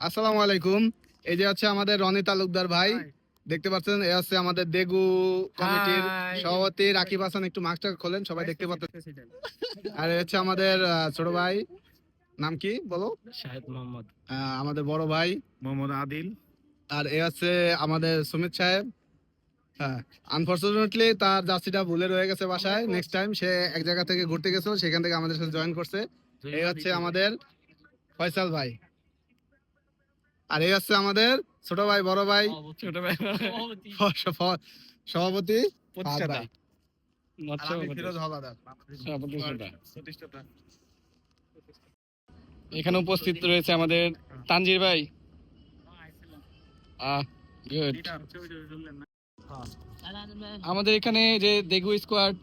আসসালামু আলাইকুম। এই যে হচ্ছে আমাদের রনি তালুকদার ভাই। দেখতে পাচ্ছেন এ হচ্ছে আমাদের দেগু কমিটির সভাপতি রাকিব হাসান একটু মাস্কটা খোলেন সবাই দেখতে পাচ্ছেন। আর এ হচ্ছে আমাদের ছোট ভাই। নাম কি বলো? শাহেদ মোহাম্মদ। আমাদের বড় ভাই। মোহাম্মদ আদিল। আর এ হচ্ছে আমাদের সুমিত সাহেব। হ্যাঁ আনফরচুনেটলি তার জার্সিটা ভুলে রয়ে গেছে বাসায়। নেক্সট টাইম সে এক জায়গা থেকে ঘুরতে গেছিল সেখান থেকে আমাদের সাথে জয়েন করছে। এই হচ্ছে আমাদের ফয়সাল ভাই। আর এই হচ্ছে আমাদের ছোট ভাই বড় ভাই। ছোট ভাই সভাপতি। এখানে উপস্থিত রয়েছে আমাদের তানজির ভাই। আমাদের এখানে যে দেগু স্কোয়াড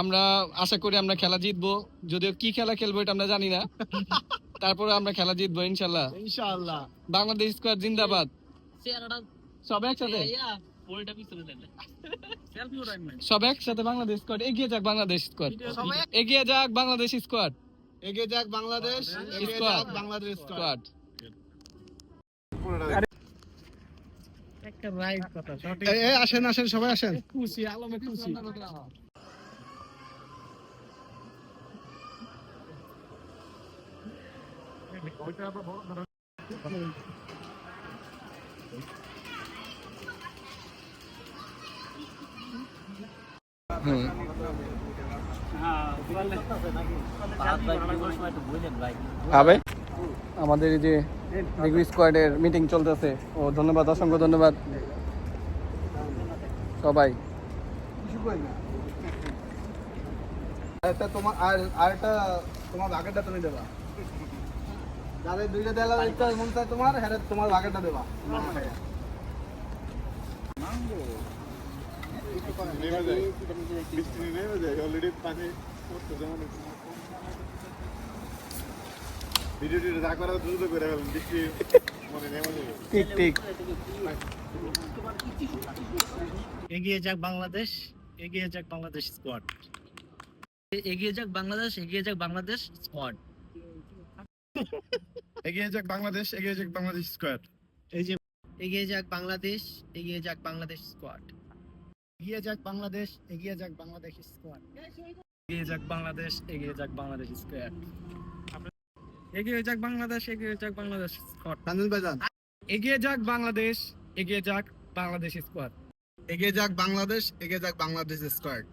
আমরা আশা করি আমরা খেলা জিতবো। যদিও কি খেলা খেলব এটা আমরা জানি না। তারপরে আমরা খেলা জিতবো ইনশাল্লাহ। ইনশাআল্লাহ বাংলাদেশ স্কোয়াড জিন্দাবাদ। সব একসাথে? সব একসাথে বাংলাদেশ স্কোয়াড এগিয়ে যাক বাংলাদেশ স্কোয়াড এগিয়ে যাক বাংলাদেশ স্কোয়াড এগিয়ে যাক বাংলাদেশ. যাক বাংলাদেশ স্কোয়াড স্কোয়াড আসেন আসেন সবাই আসেন। খুশি আলমে খুশি। আমাদের এই যে ডিগ্রি স্কোয়াডের মিটিং চলতেছে। ও, ধন্যবাদ, অসংখ্য ধন্যবাদ। সবাই। তোমার, আর, আরেকটা তোমার ভাগেরটা তুমি দেবা। দুইটা তোমার হ্যাঁ তোমার ঠিক এগিয়ে যাক বাংলাদেশ, এগিয়ে যাক বাংলাদেশ স্কোয়াড এগিয়ে যাক বাংলাদেশ, এগিয়ে যাক বাংলাদেশ স্কোয়াড এগিয়ে যাক বাংলাদেশ এগিয়ে যাক বাংলাদেশ স্কোয়াড এই যে এগিয়ে যাক বাংলাদেশ এগিয়ে যাক বাংলাদেশ স্কোয়াড এগিয়ে যাক বাংলাদেশ এগিয়ে যাক বাংলাদেশ স্কোয়াড এগিয়ে যাক বাংলাদেশ এগিয়ে যাক বাংলাদেশ স্কোয়াড এগিয়ে যাক বাংলাদেশ এগিয়ে যাক বাংলাদেশ স্কোয়াড তানজিল ভাইজান এগিয়ে যাক বাংলাদেশ এগিয়ে যাক বাংলাদেশ স্কোয়াড এগিয়ে যাক বাংলাদেশ এগিয়ে যাক বাংলাদেশ স্কোয়াড